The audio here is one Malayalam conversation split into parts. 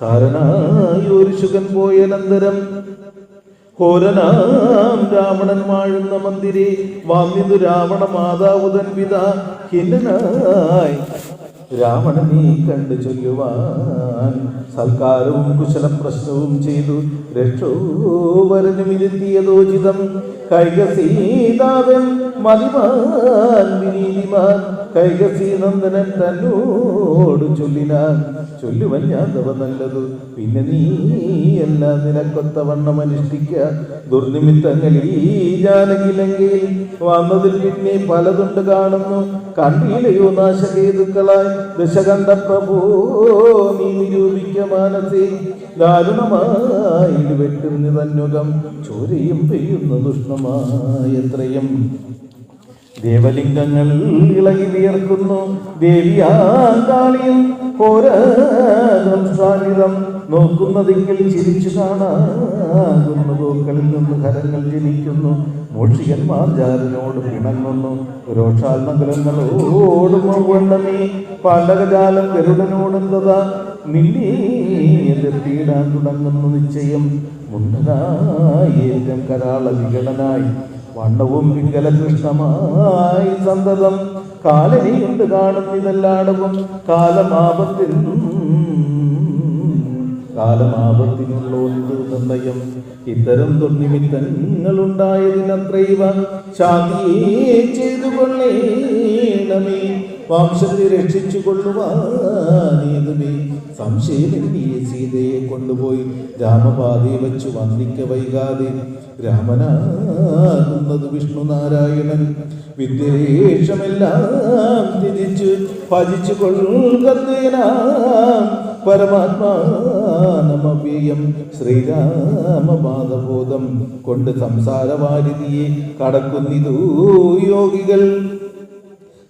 അതിനായി ഒരു ശുഖൻ പോയ അനന്തരം കോരനാം രാവണൻ വാഴുന്ന മന്ദിരെ വാമിതു രാവണ മാതാവുതൻ പിത ഹിന്നനായി രാവണനെ കണ്ടു ചൊല്ലുവാൻ സൽക്കാരവും കുശല പ്രശ്നവും ചെയ്തു. രക്ഷോവരനുമിരുത്തിയതോചിതം കൈകസീതാവൻ മതിമാൻ കൈകസീനന്ദനൻ തന്നോട് ചൊല്ലിനാൻ. ചൊല്ലുവൻ ഞാൻ തവ നല്ലതു. പിന്നെ നീ എല്ലാം നിനക്കൊത്ത വണ്ണം അനുഷ്ഠിക്ക. ദുർനിമിത്തങ്ങളിൽ ഈ ജാനകിലെങ്കിൽ വന്നതിൽ പിന്നെ പലതുണ്ട് കാണുന്നു. കണ്ടില്ലയോ നാശകേതുക്കളായി ദശകണ്ഠ പ്രഭു നീ നിരൂപിക്ക മാനസേ ദാരുണമായി വെട്ടുന്ന തന്നുകം ചോരയും പെയ്യുന്ന ദുഷ്ണമായ എത്രയും ദേവലിംഗങ്ങൾ ഇളകി വിയർക്കുന്നു. ദേവിയാകാളിയും സാന്നിധം നോക്കുന്നതെങ്കിൽ ചിരിച്ചു കാണാകുന്നു. പൂക്കളിൽ നിന്ന് കരങ്ങൾ ജനിക്കുന്നു. മോഷികന്മാർ ജാരനോട് പിണങ്ങുന്നു. രോഷാത്മകലങ്ങളോടും വണ്ണമേ പാലകജാലം ഗരുഡനോടെന്തതാ നിന്നെ തുടങ്ങുന്നു നിശ്ചയം. മുണ്ടനായി ഏറ്റം കരാള വികടനായി. വണ്ണവും പിങ്കല കൃഷ്ണമായി സന്തതം. കൊണ്ട് കാണും ഇതെല്ലാടവും. കാലമാപത്തിൽ കാലമാപത്തിനുള്ളോന്ത് നിർണയം. ഇത്തരം ദുർനിമിത്തങ്ങളുണ്ടായതിനത്രൈവ ശാന്തിയെ ചെയ്തു വംശത്തെ രക്ഷിച്ചു കൊള്ളുവാനേതുമേ സംശയമെന്നിയെ സീതയെ കൊണ്ടുപോയി രാമപാതയെ വച്ചു വന്ദിക്ക വൈകാതെ. രാമനാകുന്നത് വിഷ്ണു നാരായണൻ. വിദ്വേഷമെല്ലാം തിരിച്ചു ഭജിച്ചു കൊള്ളുകത്തേനാം പരമാത്മാനമവ്യയം ശ്രീരാമപാദബോധം കൊണ്ട് സംസാരവാരിതിയെ കടക്കുന്നിതൂ യോഗികൾ.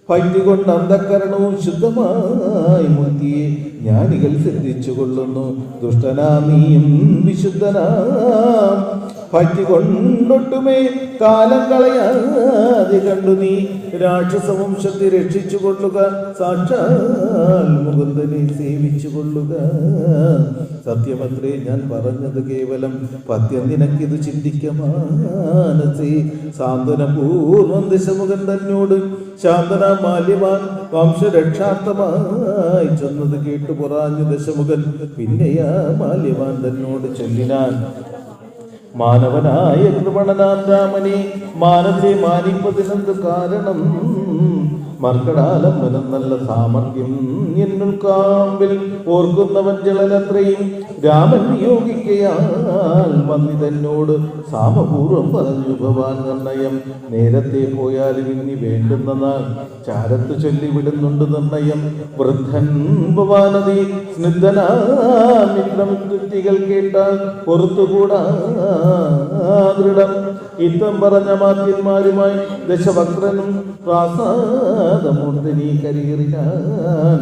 ഭക്തികൊണ്ട് അന്ധക്കരണവും ശുദ്ധമായി മുത്തിയെ ജ്ഞാനികൾ ശ്രദ്ധിച്ചു കൊള്ളുന്നു ദുഷ്ടനാമിയും വിശുദ്ധനാം. ഭക്തി കൊണ്ടൊട്ടുമേ കാലം കളയാതെ കണ്ടു നീ. രാക്ഷസവംശത്തെ രക്ഷിച്ചു കൊള്ളുക. സാക്ഷാൽ മുകുന്ദനെ സേവിച്ചു കൊള്ളുക. സത്യമത്രേ ഞാൻ പറഞ്ഞത് കേവലം പദ്യം നിനക്കിത് ചിന്തിക്കമാനസേ. സാന്ത്വനപൂർവം ദശമുഖൻ തന്നോട് ശാന്തന മാല്യവാൻ വംശരക്ഷാർത്ഥമായി ചെന്നത് കേട്ടു പുറാഞ്ഞു ദശമുഖൻ. പിന്നെയാ മാല്യവാൻ തന്നോട് ചൊല്ലിനാൻ മാനവനായ കൃപണനാം രാമനെ മാനത്തെ മാനിപ്പതിനെന്ത് കാരണം മർക്കടാലംബനം നല്ല സാമർഥ്യം. എന്നുൾ കാമ്പിൽ ഓർക്കുന്നവൻ ജലനത്രയും രാമൻ നിയോഗിക്കയാൽ വന്നിതെന്നോട് സാമപൂർവം പറഞ്ഞു ഭവാൻ നിർണയം. നേരത്തെ പോയാലും ഇനി വേണ്ടുന്ന നാൾ. ചാരത്ത് ചൊല്ലിവിടുന്നുണ്ട് നിർണയം. വൃദ്ധൻ ഭവാനതി സ്നിഗ്ധനാമിത്രം കൃത്തികൾ കേട്ടാൽ പുറത്തുകൂടാ ദൃഢം ഇത്തം പറഞ്ഞ മാത്യന്മാരുമായി ദശവക്രനും പ്രാസാദമൂർത്തിനി കരിയറിയാൻ